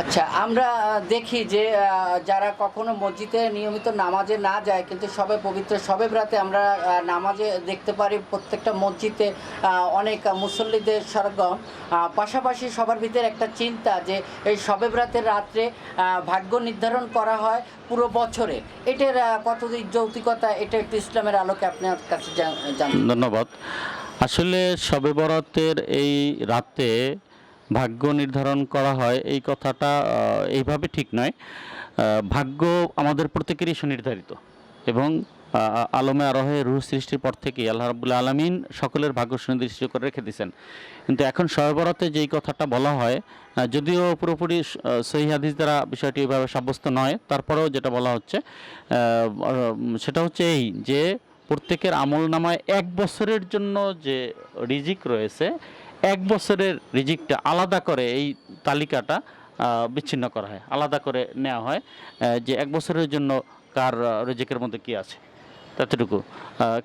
আচ্ছা আমরা দেখি যে যারা কখনো মসজিদে নিয়মিত নামাজে না যায়, কিন্তু সবে পবিত্র সবে রাতে আমরা নামাজে দেখতে পারি প্রত্যেকটা মসজিদে অনেক মুসল্লিদের সরগম। পাশাপাশি সবার ভিতরে একটা চিন্তা যে, এই সবে রাতের রাত্রে ভাগ্য নির্ধারণ করা হয় পুরো বছরে। এটার কতদিন যৌতিকতা, এটা একটু ইসলামের আলোকে আপনার কাছে জান- ধন্যবাদ। আসলে শবে বরাতের এই রাতে ভাগ্য নির্ধারণ করা হয়, এই কথাটা এইভাবে ঠিক নয়। ভাগ্য আমাদের প্রত্যেকেরই সুনির্ধারিত এবং আলমে আরোহে রুহ সৃষ্টির পর থেকেই আল্লাহ রাবুল্লা আলমিন সকলের ভাগ্য সুনির্দিষ্ট করে রেখে দিয়েছেন। কিন্তু এখন শবে বরাতে যেই কথাটা বলা হয় যদিও পুরোপুরি সহি হাদিস দ্বারা বিষয়টি এইভাবে সাব্যস্ত নয়, তারপরেও যেটা বলা হচ্ছে সেটা হচ্ছে এই যে প্রত্যেকের আমল নামায় এক বছরের জন্য যে রিজিক রয়েছে এক বছরের রিজিকটা আলাদা করে এই তালিকাটা বিচ্ছিন্ন করা হয়, আলাদা করে নেওয়া হয়। যে এক বছরের জন্য কার রিজিকের মধ্যে কি আছে? ততটুকু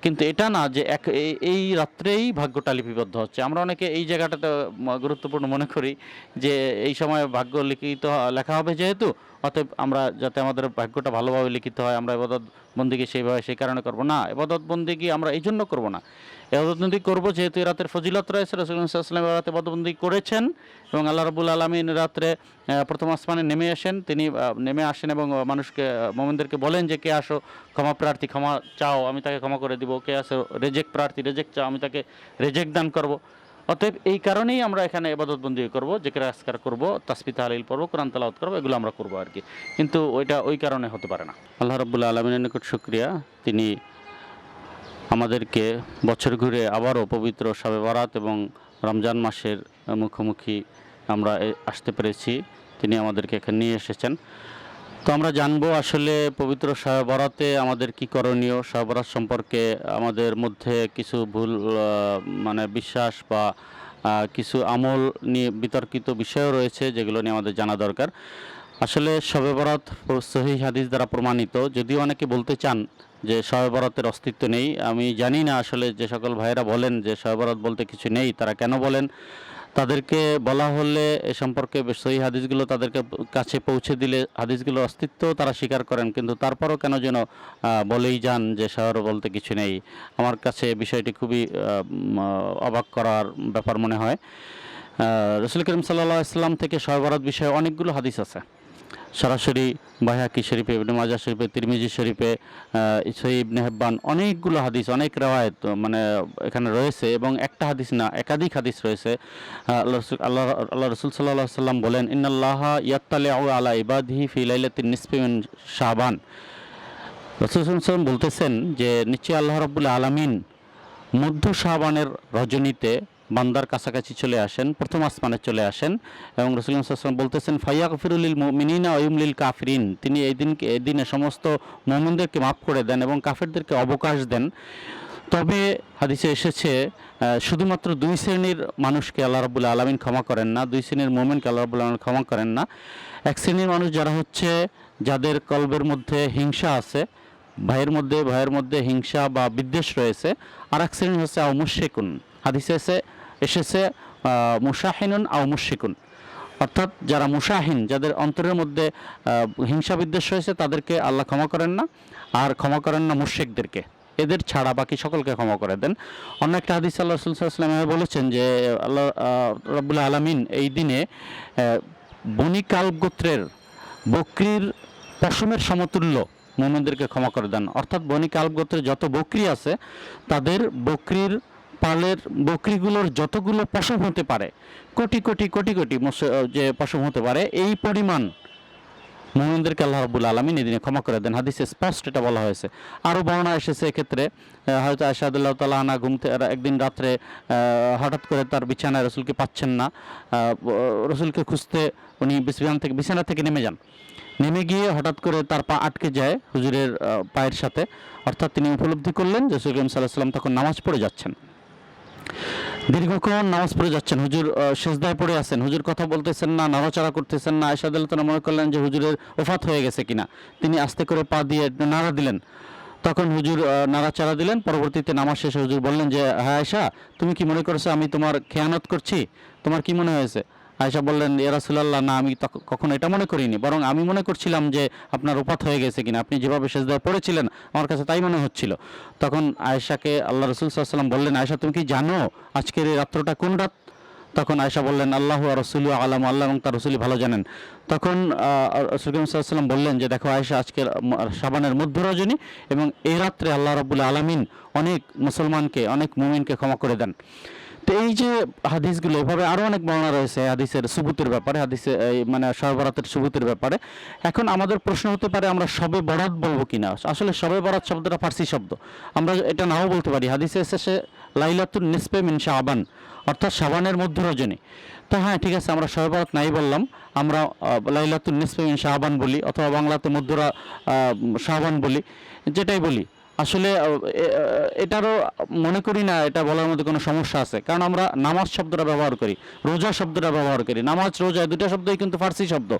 কিন্তু এটা না যে এক, এই রাত্রেই ভাগ্যটা লিপিবদ্ধ হচ্ছে। আমরা অনেকে এই জায়গাটাতে গুরুত্বপূর্ণ মনে করি যে এই সময় ভাগ্য লিখিত, লেখা হবে যেহেতু অতএব আমরা যাতে আমাদের ভাগ্যটা ভালোভাবে লিখিত হয়, আমরা এবাদত বন্দিকে সেইভাবে সেই কারণে করব না, এবাদত বন্দিকে আমরা এই জন্য করব না। এবাদত বন্দি করব যেহেতু রাতের ফজিলত রয়েছে রসুলাম রাতে এবাদতবন্দি করেছেন এবং আল্লাহ রবুল আলমিন রাত্রে প্রথম আসমানে নেমে আসেন। তিনি নেমে আসেন এবং মানুষকে মোমেনদেরকে বলেন যে, কে আসো, ক্ষমা প্রার্থী, ক্ষমা চাও, আমি তাকে ক্ষমা করে দিব। কে আসো, রেজেক্ট প্রার্থী, রেজেক্ট চাও, আমি তাকে রেজেক্ট দান করব। অতএব এই কারণেই আমরা এখানে এবাদতবন্দি করব, জেকের আসকার করব তাসপিতা আলিল পড়ব, কোরআন তালাওয়াত করব, এগুলো আমরা করব আর কি। কিন্তু ওইটা ওই কারণে হতে পারে না। আল্লাহ রবুল্লা আলমিনের নিকট শুক্রিয়া। তিনি আমাদেরকে বছর ঘুরে আবারও পবিত্র শাবে বারাত এবং রমজান মাসের মুখোমুখি আমরা আসতে পেরেছি। তিনি আমাদেরকে এখানে নিয়ে এসেছেন। তো আমরা জানব আসলে পবিত্র শাবে বরাতে আমাদের কি করণীয়? শাবে বরাত সম্পর্কে আমাদের মধ্যে কিছু ভুল মানে বিশ্বাস বা কিছু আমল নিয়ে বিতর্কিত বিষয়ও রয়েছে যেগুলো নিয়ে আমাদের জানা দরকার। আসলে শবে বরাত সহি হাদিস দ্বারা প্রমাণিত। যদিও অনেকে বলতে চান যে শবে বরাতের অস্তিত্ব নেই, আমি জানি না আসলে যে সকল ভাইয়েরা বলেন যে শবে বরাত বলতে কিছু নেই, তারা কেন বলেন? তাদেরকে বলা হলে এ সম্পর্কে সহি হাদিসগুলো তাদেরকে কাছে পৌঁছে দিলে হাদিসগুলোর অস্তিত্ব তারা স্বীকার করেন, কিন্তু তারপরও কেন যেন বলেই যান যে শহর বলতে কিছু নেই। আমার কাছে বিষয়টি খুবই অবাক করার ব্যাপার মনে হয়। রসুল করিম সাল্লাহ ইসলাম থেকে সরবরাত বিষয়ে অনেকগুলো হাদিস আছে। সরাসরি বাহাকি শরীফে, ইবনে মাজা শরীফে, তিরমিজি শরীফে সই ইবনে হেব্বান, অনেকগুলো হাদিস, অনেক রেওয়ায়ত মানে এখানে রয়েছে এবং একটা হাদিস না, একাধিক হাদিস রয়েছে। আল্লাহ আল্লাহ রসুল সাল্লাহ সাল্লাম বলেন, ইন্নাল্লাহ ইয়াত্তালে আলা ইবাদিহি ফি লাইলাতিন নিসফি মিন শাবান। রসুল সাল্লাম বলতেছেন যে, নিশ্চয়ই আল্লাহ রাব্বুল আলামিন মধ্য শাহবানের রজনীতে বান্দার কাছাকাছি চলে আসেন, প্রথম আসমানে চলে আসেন এবং রসুলাম বলতেছেন ফাইয়া গফিরুলিল মিনিনা ওয়ুমলিল কাফরিন। তিনি এই দিনকে, এই দিনে সমস্ত মোমিনদেরকে মাফ করে দেন এবং কাফেরদেরকে অবকাশ দেন। তবে হাদিসে এসেছে শুধুমাত্র দুই শ্রেণির মানুষকে আল্লাহ রাবুল আলমিন ক্ষমা করেন না, দুই শ্রেণির মোমেনকে আল্লাহ রাবুল আলমিন ক্ষমা করেন না। এক শ্রেণির মানুষ যারা হচ্ছে, যাদের কলবের মধ্যে হিংসা আছে, ভাইয়ের মধ্যে ভাইয়ের মধ্যে হিংসা বা বিদ্বেষ রয়েছে আর এক শ্রেণি হচ্ছে আও মুশিকুন হাদিসে এসেছে মুশাহিনুন আও মুশিকুন অর্থাৎ যারা মুশাহিন যাদের অন্তরের মধ্যে হিংসা বিদ্বেষ হয়েছে তাদেরকে আল্লাহ ক্ষমা করেন না আর ক্ষমা করেন না মুশিকদেরকে এদের ছাড়া বাকি সকলকে ক্ষমা করে দেন। অন্য একটা হাদিস আল্লাহ রসুলাম বলেছেন যে আল্লাহ রবুল্লা আলমিন এই দিনে আহ, বনি কাল গোত্রের বকরির পশমের সমতুল্য মোমেনদেরকে ক্ষমা করে দেন। অর্থাৎ বনি কাল গোত্রের যত বকরি আছে তাদের বকরির পালের বকরিগুলোর যতগুলো পশম হতে পারে, কোটি কোটি কোটি কোটি যে পশম হতে পারে, এই পরিমাণ মোমিনদেরকে আল্লাহ রাব্বুল আলমিন এদিনে ক্ষমা করে দেন। হাদিসে স্পষ্ট এটা বলা হয়েছে। আরও বর্ণনা এসেছে এক্ষেত্রে হয়তো আশাদুল্লাহ তালা আনা ঘুমতে একদিন রাত্রে হঠাৎ করে তার বিছানায় রসুলকে পাচ্ছেন না। রসুলকে খুঁজতে উনি বিছানা থেকে বিছানা থেকে নেমে যান। নেমে গিয়ে হঠাৎ করে তার পা আটকে যায় হুজুরের পায়ের সাথে। অর্থাৎ তিনি উপলব্ধি করলেন যে সুলকাম সাল্লাহ সাল্লাম তখন নামাজ পড়ে যাচ্ছেন। দীর্ঘক্ষণ নামাজ পড়ে যাচ্ছেন। হুজুর সেজদায় পড়ে আছেন। হুজুর কথা বলতেছেন না, নাড়াচাড়া করতেছেন না। আয়সা আল্লাহ মনে করলেন যে হুজুরের ওফাত হয়ে গেছে কিনা। তিনি আস্তে করে পা দিয়ে নাড়া দিলেন। তখন হুজুর নাড়াচাড়া দিলেন। পরবর্তীতে নামাজ শেষে হুজুর বললেন যে হ্যাঁ আয়সা, তুমি কি মনে করছ আমি তোমার খেয়ানত করছি? তোমার কি মনে হয়েছে? আয়সা বললেন, এ রাসূলুল্লাহ, না, আমি কখনো এটা মনে করিনি। বরং আমি মনে করছিলাম যে আপনার উপাত হয়ে গেছে কিনা। আপনি যেভাবে সেজদায় পড়েছিলেন, আমার কাছে তাই মনে হচ্ছিল। তখন আয়েশাকে আল্লাহ রসুল সাল্লাম বললেন, আয়েশা, তুমি কি জানো আজকের এই রাত্রটা কোন রাত? তখন আয়সা বললেন, আল্লাহ রসুল আলাম, আল্লাহ এবং তার রসুলি ভালো জানেন। তখন রসুলাম বললেন যে, দেখো আয়সা আজকের সাবানের মধ্য রজনী এবং এই রাত্রে আল্লাহ রবুল্লা আলমিন অনেক মুসলমানকে, অনেক মুমিনকে ক্ষমা করে দেন। তো এই যে হাদিসগুলো এভাবে আরও অনেক বর্ণনা রয়েছে হাদিসের সুবুতের ব্যাপারে হাদিসে মানে সরবরাতের সুবুতের ব্যাপারে। এখন আমাদের প্রশ্ন হতে পারে আমরা সবে বরাত বলব কিনা? আসলে সবে বরাত শব্দটা ফার্সি শব্দ। আমরা এটা নাও বলতে পারি। হাদিসে এসেছে লাইলাতুন নিসপে মিন শাবান অর্থাৎ শাবানের মধ্য রজনী। তো হ্যাঁ ঠিক আছে আমরা সবে বরাত নাই বললাম। আমরা আহ, লাইলাতুন নিসপে মিন শাবান বলি অথবা বাংলাতে মধ্যরা শাবান বলি যেটাই বলি। আসলে এটারও মনে করি না, এটা বলার মধ্যে কোনো সমস্যা আছে। কারণ আমরা নামাজ শব্দটা ব্যবহার করি, রোজা শব্দটা ব্যবহার করি। নামাজ, রোজা দুটা শব্দই কিন্তু ফার্সি শব্দ।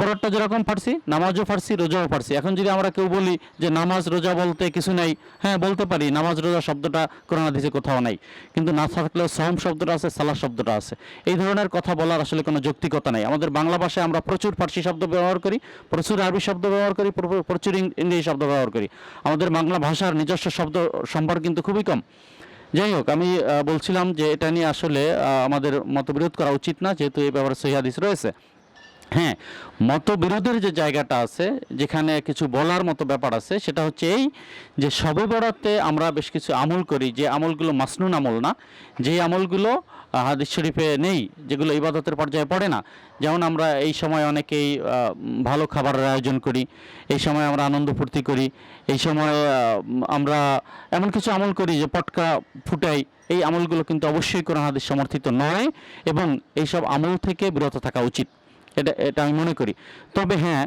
বরাতটা যেরকম ফার্সি, নামাজও ফার্সি, রোজাও ফার্সি। এখন যদি আমরা কেউ বলি যে নামাজ, রোজা বলতে কিছু নাই হ্যাঁ বলতে পারি, নামাজ, রোজা শব্দটা কোরআন হাদিসে কোথাও নাই। কিন্তু না থাকলেও সহম শব্দটা আছে, সালাহ শব্দটা আছে। এই ধরনের কথা বলার আসলে কোনো যৌক্তিকতা নাই। আমাদের বাংলা ভাষায় আমরা প্রচুর ফার্সি শব্দ ব্যবহার করি, প্রচুর আরবি শব্দ ব্যবহার করি প্রচুর ইংরেজি শব্দ ব্যবহার করি। আমাদের বাংলা ভাষার নিজস্ব শব্দ সম্ভার কিন্তু খুবই কম। যাই হোক, আমি বলছিলাম যে এটা নিয়ে আসলে আমাদের মতবিরোধ করা উচিত না, যেহেতু এই ব্যাপারে সহি হাদিস রয়েছে। হ্যাঁ মতবিরোধের যে জায়গাটা আছে, যেখানে কিছু বলার মতো ব্যাপার আছে, সেটা হচ্ছে এই যে সবে বরাতে আমরা বেশ কিছু আমল করি, যে আমলগুলো মাসনুন আমল না যেই আমলগুলো হাদিস শরীফে নেই, যেগুলো ইবাদতের পর্যায়ে পড়ে না। যেমন আমরা এই সময় অনেকেই ভালো খাবারের আয়োজন করি, এই সময় আমরা আনন্দ ফুর্তি করি, এই সময় আমরা এমন কিছু আমল করি যে পটকা ফুটাই, এই আমলগুলো কিন্তু অবশ্যই কোরআন হাদিস সমর্থিত নয় এবং এইসব আমল থেকে বিরত থাকা উচিত। এটা এটা আমি মনে করি। তবে হ্যাঁ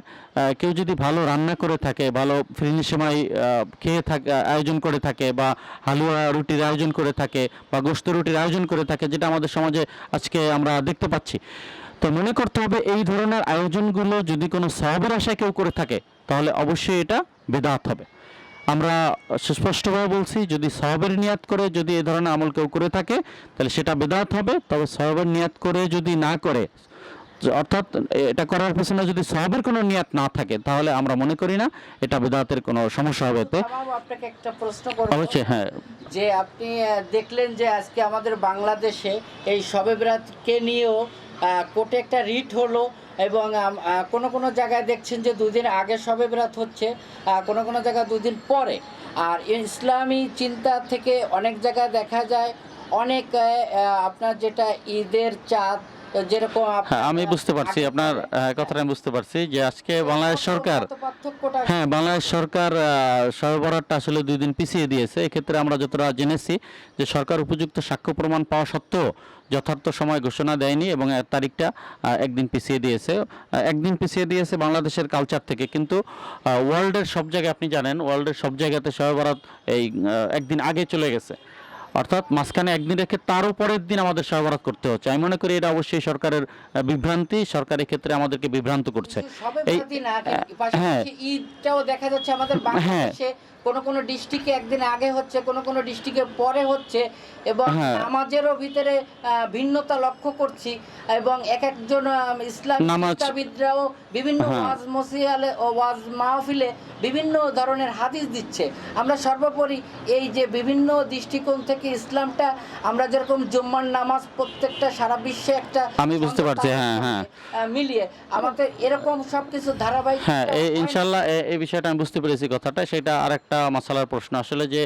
কেউ যদি ভালো রান্না করে থাকে, ভালো ফিরিনি সময় খেয়ে থাকে, আয়োজন করে থাকে বা হালুয়া রুটির আয়োজন করে থাকে বা গোস্ত রুটির আয়োজন করে থাকে, যেটা আমাদের সমাজে আজকে আমরা দেখতে পাচ্ছি। তো মনে করতে হবে এই ধরনের আয়োজনগুলো যদি কোনো সবের আশায় কেউ করে থাকে, তাহলে অবশ্যই এটা বেদাত হবে। আমরা সুস্পষ্টভাবে বলছি, যদি সহবের নিয়াত করে যদি এ ধরনের আমল কেউ করে থাকে, তাহলে সেটা বেদাত হবে। তবে সহবের নিয়াত করে যদি না করে অর্থাৎ এটা করার পেছনে যদি সহবের কোনো নিয়াত না থাকে তাহলে আমরা মনে করি না এটা বেদাতের কোনো সমস্যা হবে। এতে আপনাকে একটা প্রশ্ন করব। অবশ্যই হ্যাঁ। যে আপনি দেখলেন যে আজকে আমাদের বাংলাদেশে এই শবে বরাতকে নিয়েও কোর্টে একটা রিট হলো এবং কোনো কোনো জায়গায় দেখছেন যে দুদিন আগে সবে বরাত হচ্ছে কোনো কোনো জায়গায় দুদিন পরে। আর ইসলামী চিন্তা থেকে অনেক জায়গায় দেখা যায় অনেক আপনার যেটা ঈদের চাঁদ যেরকম হ্যাঁ আমি বুঝতে পারছি আপনার কথাটা আমি বুঝতে পারছি যে আজকে বাংলাদেশ সরকার হ্যাঁ বাংলাদেশ সরকার সরবরাহটা আসলে দুই দিন পিছিয়ে দিয়েছে। এক্ষেত্রে আমরা যতটা জেনেছি যে সরকার উপযুক্ত সাক্ষ্য প্রমাণ পাওয়া সত্ত্বেও যথার্থ সময় ঘোষণা দেয়নি এবং তারিখটা একদিন পিছিয়ে দিয়েছে। একদিন পিছিয়ে দিয়েছে বাংলাদেশের কালচার থেকে। কিন্তু ওয়ার্ল্ডের সব জায়গায় আপনি জানেন ওয়ার্ল্ডের সব জায়গাতে সহবরাত এই একদিন আগে চলে গেছে। অর্থাৎ মাঝখানে একদিন রেখে তার পরের দিন আমাদের সরবরাহ করতে হচ্ছে। আমি মনে করি এটা অবশ্যই সরকারের বিভ্রান্তি সরকারের ক্ষেত্রে আমাদেরকে বিভ্রান্ত করছে। এই হ্যাঁ, ঈদটাও দেখা যাচ্ছে আমাদের বাংলাদেশে কোন কোন ডিস্ট্রিক্টে একদিন আগে হচ্ছে কোন কোন ডিস্ট্রিক্টে পরে হচ্ছে এবং হ্যাঁ। নামাজেরও ভিতরে ভিন্নতা লক্ষ্য করছি এবং এক একজন ইসলাম চিন্তাবিদরাও বিভিন্ন হ্যাঁ। ওয়াজ মসিয়ালে ও ওয়াজ মাহফিলে বিভিন্ন ধরনের হাদিস দিচ্ছে আমরা সর্বোপরি এই যে বিভিন্ন দৃষ্টিকোণ থেকে ইসলামটা আমরা যেরকম জুম্মার নামাজ প্রত্যেকটা সারা বিশ্বে একটা আমি বুঝতে পারছি, হ্যাঁ, হ্যাঁ। মিলিয়ে আমাদের এরকম সবকিছু ধারাবাহিক হ্যাঁ এই ইনশাল্লাহ এই বিষয়টা আমি বুঝতে পেরেছি কথাটা সেটা আরেকটা মশালার প্রশ্ন। আসলে যে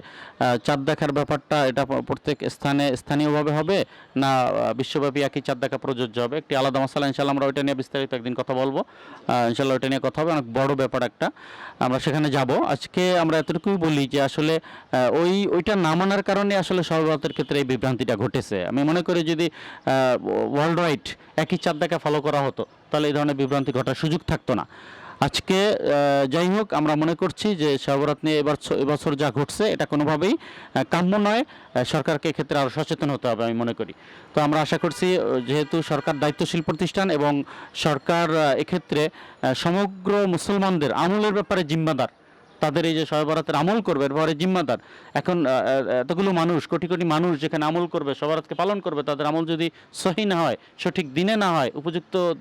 চাঁদ দেখার ব্যাপারটা এটা প্রত্যেক স্থানে স্থানীয়ভাবে হবে না বিশ্বব্যাপী একই চাঁদ দেখা প্রযোজ্য হবে? একটি আলাদা মশালা ইনশাল্লাহ আমরা ওইটা নিয়ে বিস্তারিত একদিন কথা বলব। ইনশাল্লাহ ওইটা নিয়ে কথা হবে, অনেক বড় ব্যাপার একটা। আমরা সেখানে যাব। আজকে আমরা এতটুকুই বলি যে, আসলে ওই, ওইটা না মানার কারণে আসলে সর্বভারতের ক্ষেত্রে এই বিভ্রান্তিটা ঘটেছে। আমি মনে করি যদি ওয়ার্ল্ড ওয়াইড একই চাঁদ দেখা ফলো করা হতো, তাহলে এই ধরনের বিভ্রান্তি ঘটার সুযোগ থাকতো না। আজকে যাই হোক, আমরা মনে করছি যে সর্বরাত নিয়ে এবার এবছর যা ঘটছে, এটা কোনোভাবেই কাম্য নয়। সরকারকে এক্ষেত্রে আরও সচেতন হতে হবে, আমি মনে করি। তো আমরা আশা করছি যেহেতু সরকার দায়িত্বশীল প্রতিষ্ঠান এবং সরকার এক্ষেত্রে সমগ্র মুসলমানদের আমলের ব্যাপারে জিম্মাদার। তাদের এই যে শবে বরাতের আমল করবে, এরপরে জিম্মাদার। এখন এতগুলো মানুষ, কোটি কোটি মানুষ যেখানে আমল করবে সবারাতকে পালন করবে, তাদের আমল যদি সহি না হয়, সঠিক দিনে না হয়, উপযুক্ত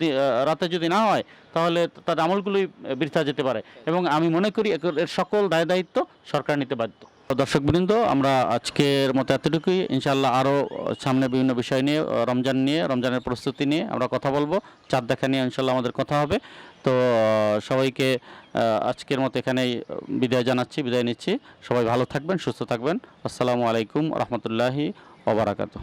রাতে যদি না হয়, তাহলে তাদের আমলগুলোই বৃথা যেতে পারে। এবং আমি মনে করি এর- এর সকল দায় দায়িত্ব সরকার নিতে বাধ্য। দর্শকবৃন্দ, আমরা আজকের মতো এতটুকুই। ইনশাল্লাহ আরও সামনে বিভিন্ন বিষয় নিয়ে, রমজান নিয়ে, রমজানের প্রস্তুতি নিয়ে আমরা কথা বলব। চাঁদ দেখা নিয়ে ইনশাল্লাহ আমাদের কথা হবে। তো সবাইকে আজকের মতো এখানেই বিদায় জানাচ্ছি, বিদায় নিচ্ছি। সবাই ভালো থাকবেন, সুস্থ থাকবেন। আসসালামু আলাইকুম, রহমতুল্লাহি ওবরাকাতু